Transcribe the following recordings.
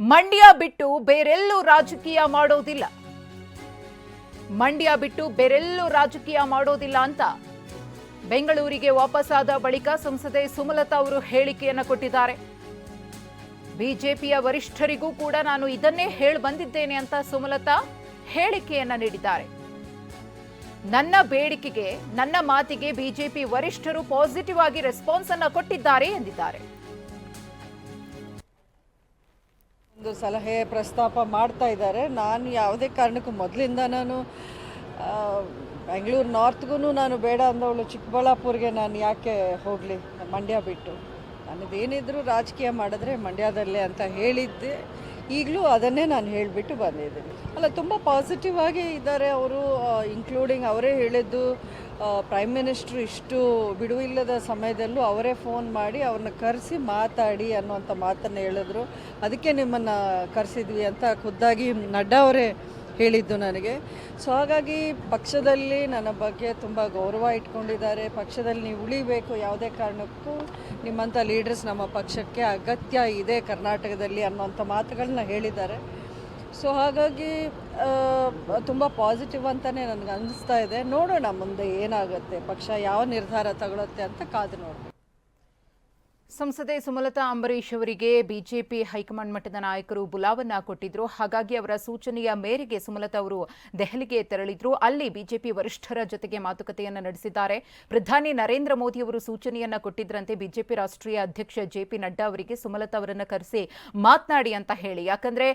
ಮಂಡ್ಯ ಬಿಟ್ಟು ಬೇರೆಲ್ಲೂ ರಾಜಕೀಯ ಮಾಡೋದಿಲ್ಲ. ಮಂಡ್ಯ ಬಿಟ್ಟು ಬೇರೆಲ್ಲೂ ರಾಜಕೀಯ ಮಾಡೋದಿಲ್ಲ ಅಂತ ಬೆಂಗಳೂರಿಗೆ ವಾಪಸ್ಸಾದ ಬಳಿಕ ಸಂಸದೆ ಸುಮಲತಾ ಅವರು ಹೇಳಿಕೆಯನ್ನು ಕೊಟ್ಟಿದ್ದಾರೆ. ಬಿಜೆಪಿಯ ವರಿಷ್ಠರಿಗೂ ಕೂಡ ನಾನು ಇದನ್ನೇ ಹೇಳಿ ಬಂದಿದ್ದೇನೆ ಅಂತ ಸುಮಲತಾ ಹೇಳಿಕೆಯನ್ನ ನೀಡಿದ್ದಾರೆ. ನನ್ನ ಬೇಡಿಕೆಗೆ, ನನ್ನ ಮಾತಿಗೆ ಬಿಜೆಪಿ ವರಿಷ್ಠರು ಪಾಸಿಟಿವ್ ಆಗಿ ರೆಸ್ಪಾನ್ಸ್ ಅನ್ನ ಕೊಟ್ಟಿದ್ದಾರೆ ಎಂದಿದ್ದಾರೆ. ಒಂದು ಸಲಹೆ ಪ್ರಸ್ತಾಪ ಮಾಡ್ತಾ ಇದ್ದಾರೆ. ನಾನು ಯಾವುದೇ ಕಾರಣಕ್ಕೂ ಮೊದಲಿಂದ ನಾನು ಬೆಂಗಳೂರು ನಾರ್ತ್ಗೂ ನಾನು ಬೇಡ ಅಂದವಳು ಚಿಕ್ಕಬಳ್ಳಾಪುರ್ಗೆ ನಾನು ಯಾಕೆ ಹೋಗಲಿ? ಮಂಡ್ಯ ಬಿಟ್ಟು. ನನ್ನದೇನಿದ್ರು ರಾಜಕೀಯ ಮಾಡಿದ್ರೆ ಮಂಡ್ಯದಲ್ಲೇ ಅಂತ ಹೇಳಿದ್ದೆ. ಈಗಲೂ ಅದನ್ನೇ ನಾನು ಹೇಳಿಬಿಟ್ಟು ಬಂದಿದ್ದೀನಿ. ಅಲ್ಲ, ತುಂಬ ಪಾಸಿಟಿವ್ ಆಗಿ ಇದ್ದಾರೆ ಅವರು ಇನ್ಕ್ಲೂಡಿಂಗ್ ಅವರೇ ಹೇಳಿದ್ದು ಪ್ರೈಮ್ ಮಿನಿಸ್ಟ್ರು ಇಷ್ಟು ಬಿಡುವಿಲ್ಲದ ಸಮಯದಲ್ಲೂ ಅವರೇ ಫೋನ್ ಮಾಡಿ ಅವ್ರನ್ನ ಕರೆಸಿ ಮಾತಾಡಿ ಅನ್ನುವಂಥ ಮಾತನ್ನು ಹೇಳಿದ್ರು. ಅದಕ್ಕೆ ನಿಮ್ಮನ್ನು ಕರೆಸಿದ್ವಿ ಅಂತ ಖುದ್ದಾಗಿ ನಡ್ಡಾ ಅವರೇ ಹೇಳಿದ್ದು ನನಗೆ. ಸೊ ಹಾಗಾಗಿ ಪಕ್ಷದಲ್ಲಿ ನನ್ನ ಬಗ್ಗೆ ತುಂಬ ಗೌರವ ಇಟ್ಕೊಂಡಿದ್ದಾರೆ. ಪಕ್ಷದಲ್ಲಿ ನೀವು ಉಳಿಬೇಕು ಯಾವುದೇ ಕಾರಣಕ್ಕೂ ನಿಮ್ಮಂಥ ಲೀಡರ್ಸ್ ನಮ್ಮ ಪಕ್ಷಕ್ಕೆ ಅಗತ್ಯ ಇದೆ ಕರ್ನಾಟಕದಲ್ಲಿ ಅನ್ನುವಂಥ ಮಾತುಗಳನ್ನ ಹೇಳಿದ್ದಾರೆ. ಸೊ ಹಾಗಾಗಿ ತುಂಬ ಪಾಸಿಟಿವ್ ಅಂತಲೇ ನನಗೆ ಅನ್ನಿಸ್ತಾ ಇದೆ. ನೋಡೋಣ ಮುಂದೆ ಏನಾಗುತ್ತೆ, ಪಕ್ಷ ಯಾವ ನಿರ್ಧಾರ ತಗೊಳುತ್ತೆ ಅಂತ ಕಾದು ನೋಡೋಣ ಸಂಸದೆ ಸುಮಲತಾ ಅಂಬರೀಶ್ ಅವರಿಗೆ ಬಿಜೆಪಿ ಹೈಕಮಾಂಡ್ ಮಟ್ಟದ ನಾಯಕರು ಬುಲಾವನ್ನ ಕೊಟ್ಟಿದ್ರು. ಹಾಗಾಗಿ ಅವರ ಸೂಚನೆಯ ಮೇರೆಗೆ ಸುಮಲತಾ ಅವರು ದೆಹಲಿಗೆ ತೆರಳಿದ್ರು. ಅಲ್ಲಿ ಬಿಜೆಪಿ ವರಿಷ್ಠರ ಜೊತೆಗೆ ಮಾತುಕತೆಯನ್ನ ನಡೆಸಿದ್ದಾರೆ. ಪ್ರಧಾನಿ ನರೇಂದ್ರ ಮೋದಿ ಅವರು ಸೂಚನೆಯನ್ನ ಕೊಟ್ಟಿದ್ರಂತೆ ಬಿಜೆಪಿ ರಾಷ್ಟ್ರೀಯ ಅಧ್ಯಕ್ಷ ಜೆಪಿ ನಡ್ಡಾ ಅವರಿಗೆ ಸುಮಲತಾ ಅವರನ್ನು ಕರೆಸಿ ಮಾತನಾಡಿ ಅಂತ ಹೇಳಿ. ಯಾಕಂದ್ರೆ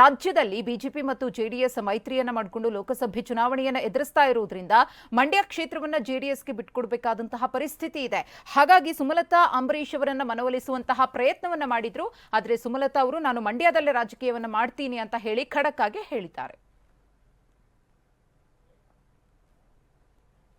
ರಾಜ್ಯದಲ್ಲಿ ಬಿಜೆಪಿ ಮತ್ತು ಜೆಡಿಎಸ್ ಮೈತ್ರಿಯನ್ನ ಮಾಡಿಕೊಂಡು ಲೋಕಸಭೆ ಚುನಾವಣೆಯನ್ನ ಎದುರಿಸ್ತಾ ಇರುವುದರಿಂದ ಮಂಡ್ಯ ಕ್ಷೇತ್ರವನ್ನ ಜೆಡಿಎಸ್ಗೆ ಬಿಟ್ಕೊಡ್ಬೇಕಾದಂತಹ ಪರಿಸ್ಥಿತಿ ಇದೆ. ಹಾಗಾಗಿ ಸುಮಲತಾ ಅಂಬರೀಶ್ ಅವರನ್ನ ಮನವೊಲಿಸುವಂತಹ ಪ್ರಯತ್ನವನ್ನ ಮಾಡಿದ್ರು. ಆದ್ರೆ ಸುಮಲತಾ ಅವರು, ನಾನು ಮಂಡ್ಯದಲ್ಲೇ ರಾಜಕೀಯವನ್ನ ಮಾಡ್ತೀನಿ ಅಂತ ಹೇಳಿ ಖಡಕ್ ಆಗಿ ಹೇಳಿದ್ದಾರೆ.